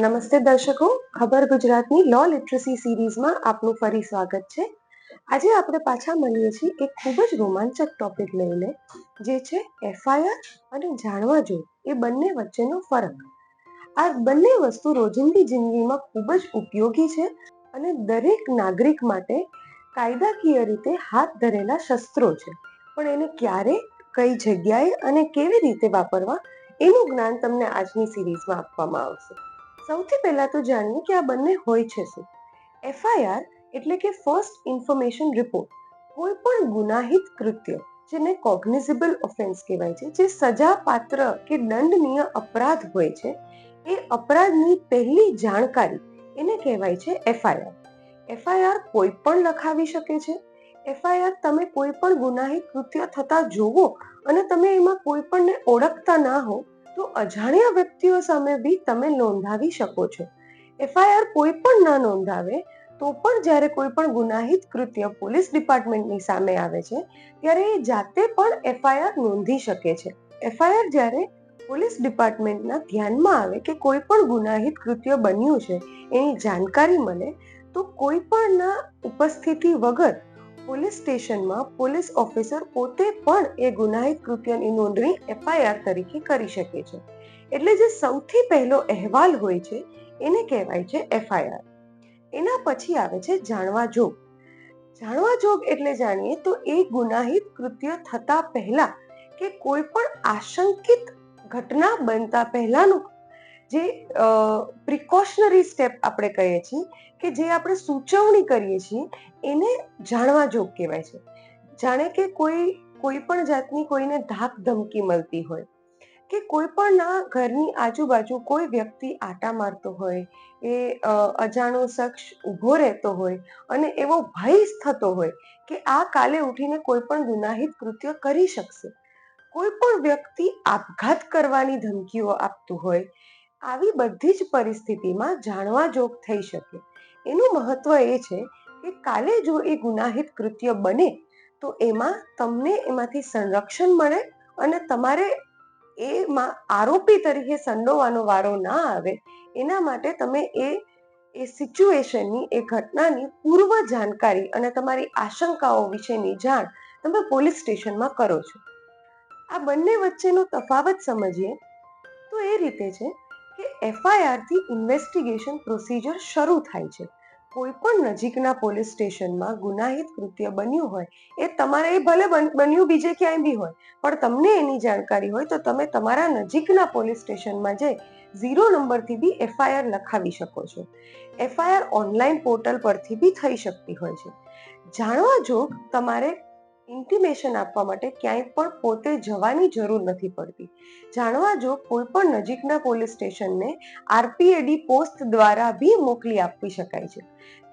નમસ્તે દર્શકો, ખબર ગુજરાતની લો લિટરસી સિરીઝમાં આપનું ફરી સ્વાગત છે. આજે આપણે પાછા મળીએ છીએ એક ખૂબ જ રોમાંચક ટોપિક લઈને, જે છે એફઆઈઆર અને જાણવા જો એ બંને વચ્ચેનો ફરક. આ બંને વસ્તુ રોજિંદી જિંદગીમાં ખૂબ જ ઉપયોગી છે અને દરેક નાગરિક માટે કાયદાકીય રીતે હાથ ધરેલા શસ્ત્રો છે. પણ એને ક્યારે, કઈ જગ્યાએ અને કેવી રીતે વાપરવા, એનું જ્ઞાન તમને આજની સિરીઝમાં આપવામાં આવશે. સૌથી પહેલા તો જાણીએ કે આ બંને હોય છે શું? એફઆઈઆર એટલે કે ફર્સ્ટ ઇન્ફોર્મેશન રિપોર્ટ કોઈ પણ ગુનાહિત કૃત્ય જેને કોગ્નિઝિબલ ઓફેન્સ કહેવાય છે, જે સજા પાત્ર કે દંડનીય અપરાધ હોય છે, એ અપરાધની પહેલી જાણકારી એને કહેવાય છે એફઆઈઆર એફઆઈઆર કોઈ પણ લખાવી શકે છે. એફઆઈઆર તમે કોઈ પણ ગુનાહિત કૃત્ય થતા જોવો અને તમે એમાં કોઈ પણને ઓળખતા ના હો તો અજાણ્યા વ્યક્તિઓ સામે બી તમે નોંધાવી શકો છો. એફઆઈઆર કોઈ પણ ન નોંધાવે, તો પણ જ્યારે કોઈ પણ ગુનાહિત કૃત્ય પોલીસ ડિપાર્ટમેન્ટની સામે આવે છે, ત્યારે એ જાતે પણ એફઆઈઆર નોંધી શકે છે. એફઆઈઆર જ્યારે પોલીસ ડિપાર્ટમેન્ટના ધ્યાનમાં આવે કે કોઈ પણ ગુનાહિત કૃત્ય બન્યું છે, એની જાણકારી મળે, તો કોઈ પણના ઉપસ્થિતિ વગર પોલીસ સ્ટેશનમાં પોલીસ ઓફિસર પોતે પણ એ ગુનાહિત કૃત્યની નોંધણી એફઆઈઆર તરીકે કરી શકે છે. એટલે જે સૌથી પહેલો અહેવાલ હોય છે, એને કહેવાય છે એફઆઈઆર. એના પછી આવે છે જાણવા જોગ. જાણવા જોગ એટલે જાણીએ તો એ ગુનાહિત કૃત્ય થતા પહેલા કે કોઈ પણ આશંકિત ઘટના બનતા પહેલાનું જે પ્રિકોશનરી સ્ટેપ આપણે કહીએ છીએ કે જે આપણે સૂચવણી કરીએ છીએ, એને જાણવા જોગ કહેવાય છે. જાણે કે કોઈ કોઈ પણ જાતની કોઈને ધાક ધમકી મળતી હોય, કે કોઈ પણ ના ઘરની આજુબાજુ કોઈ વ્યક્તિ આટા મારતો હોય, એ અજાણો શખ્સ ઊભો રહેતો હોય અને એવો ભય થતો હોય કે આ કાલે ઉઠીને કોઈ પણ ગુનાહિત કૃત્ય કરી શકશે. કોઈ પણ વ્યક્તિ આપઘાત કરવાની ધમકીઓ આપતું હોય આવી બધી જ પરિસ્થિતિમાં જાણવા જોગ થઈ શકે. એનું મહત્વ એ છે કે કાલે જો એ ગુનાહિત કૃત્ય બને, તો એમાં તમને એમાંથી સંરક્ષણ મળે અને તમારે એમાં આરોપી તરીકે સંડોવાનો વારો ના આવે. એના માટે તમે એ એ સિચ્યુએશનની, એ ઘટનાની પૂર્વ જાણકારી અને તમારી આશંકાઓ વિશેની જાણ તમે પોલીસ સ્ટેશનમાં કરો છો. આ બંને વચ્ચેનો તફાવત સમજીએ, તો એ રીતે છે એફઆઈઆરથી ઇન્વેસ્ટિગેશન પ્રોસિજર શરૂ થાય છે. કોઈ પણ નજીકના પોલીસ સ્ટેશનમાં ગુનાહિત કૃત્ય બન્યું હોય, એ તમારે એ ભલે બન્યું બીજે ક્યાંય બી હોય, પણ તમને એની જાણકારી હોય તો તમે તમારા નજીકના પોલીસ સ્ટેશનમાં જઈ ઝીરો નંબરથી બી એફઆઈઆર લખાવી શકો છો. એફઆઈઆર ઓનલાઈન પોર્ટલ પરથી બી થઈ શકતી હોય છે. જાણવા જોગ તમારે ઇન્ટિમેશન આપવા માટે ક્યાંય પણ પોતે જવાની જરૂર નથી પડતી. જાણવા જો કોઈ પણ નજીકના પોલીસ સ્ટેશનને આરપીએડી પોસ્ટ દ્વારા બી મોકલી આપી શકાય છે.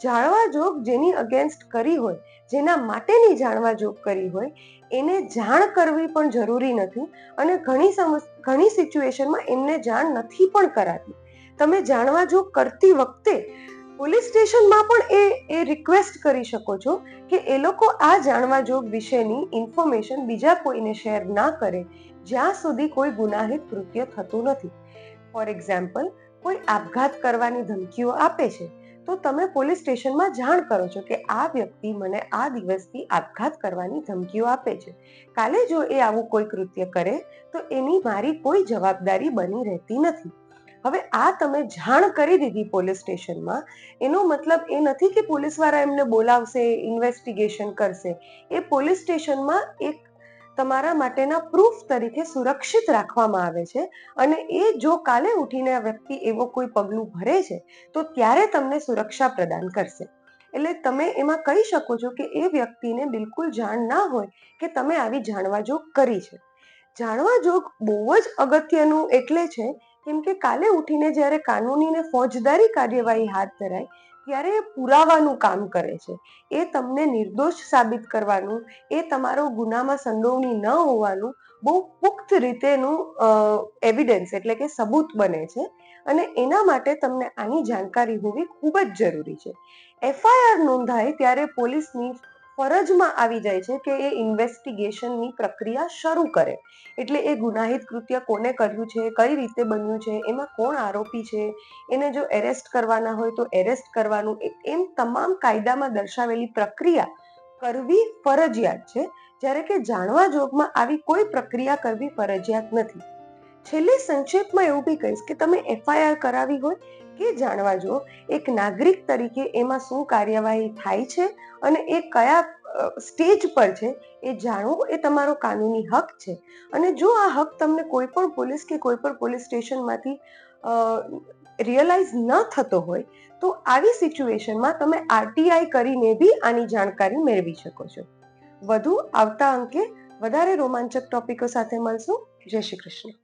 જાણવા જોગ જેની અગેન્સ્ટ કરી હોય, જેના માટેની જાણવા જોગ કરી હોય, એને જાણ કરવી પણ જરૂરી નથી અને ઘણી ઘણી સિચ્યુએશનમાં એમને જાણ નથી પણ કરાતી. તમે જાણવા જોગ કરતી વખતે પોલીસ સ્ટેશનમાં પણ એ એ રિક્વેસ્ટ કરી શકો છો કે એ લોકો આ જાણવા જોગ વિશેની ઇન્ફોર્મેશન બીજા કોઈને શેર ના કરે, જ્યાં સુધી કોઈ ગુનાહિત કૃત્ય થતું નથી. ફોર એક્ઝામ્પલ કોઈ આપઘાત કરવાની ધમકીઓ આપે છે, તો તમે પોલીસ સ્ટેશનમાં જાણ કરો છો કે આ વ્યક્તિ મને આ દિવસથી આપઘાત કરવાની ધમકીઓ આપે છે. કાલે જો એ આવું કોઈ કૃત્ય કરે, તો એની મારી કોઈ જવાબદારી બની રહેતી નથી. હવે આ તમે જાણ કરી દીધી પોલીસ સ્ટેશનમાં, એનો મતલબ એ નથી કે પોલીસવાળા એમને બોલાવશે ઇન્વેસ્ટિગેશન કરશે. એ પોલીસ સ્ટેશનમાં એક તમારા માટેના પ્રૂફ તરીકે સુરક્ષિત રાખવામાં આવે છે અને એ જો કાલે ઉઠીને વ્યક્તિ એવો કોઈ પગલું ભરે છે, તો ત્યારે તમને સુરક્ષા પ્રદાન કરશે. એટલે તમે એમાં કહી શકો છો કે એ વ્યક્તિને બિલકુલ જાણ ના હોય કે તમે આવી જાણવા જોગ કરી છે. જાણવા જોગ બહુ જ અગત્યનું એટલે છે કેમ કે કાલે ઉઠીને જ્યારે કાનૂની ને ફોજદારી કાર્યવાહી હાથ ધરાય ત્યારે એ પુરાવાનું કામ કરે છે. એ તમને નિર્દોષ સાબિત કરવાનું, એ તમારો ગુનામાં સંડોવણી ન હોવાનું બહુ પુખ્ત રીતેનું એવિડન્સ એટલે કે સબૂત બને છે. અને એના માટે તમને આની જાણકારી હોવી ખૂબ જ જરૂરી છે. એફઆઈઆર નોંધાય ત્યારે પોલીસની ફરજમાં આવી જાય છે કે એ ઇન્વેસ્ટિગેશનની પ્રક્રિયા શરૂ કરે. એટલે એ ગુનાહિત કૃત્ય કોને કર્યું છે, કઈ રીતે બન્યું છે, એમાં કોણ આરોપી છે, એને જો એરેસ્ટ કરવાના હોય તો એરેસ્ટ કરવાનું એમ તમામ કાયદામાં દર્શાવેલી પ્રક્રિયા કરવી ફરજિયાત છે. જ્યારે કે જાણવા જોગમાં આવી કોઈ પ્રક્રિયા કરવી ફરજિયાત નથી. છેલ્લે સંક્ષેપમાં એવું બી કહીશ કે તમે એફઆઈઆર કરાવી હોય કે જાણવા જો એક નાગરિક તરીકે એમાં શું કાર્યવાહી થાય છે અને એ કયા સ્ટેજ પર છે એ જાણવું એ તમારો કાનૂની હક છે. અને જો આ હક તમને કોઈ પણ પોલીસ કે કોઈ પણ પોલીસ સ્ટેશનમાંથી રિયલાઇઝ ન થતો હોય, તો આવી સિચ્યુએશનમાં તમે આરટીઆઈ કરીને બી આની જાણકારી મેળવી શકો છો. વધુ આવતા અંકે વધારે રોમાંચક ટોપિકો સાથે મળશું. જય શ્રી કૃષ્ણ.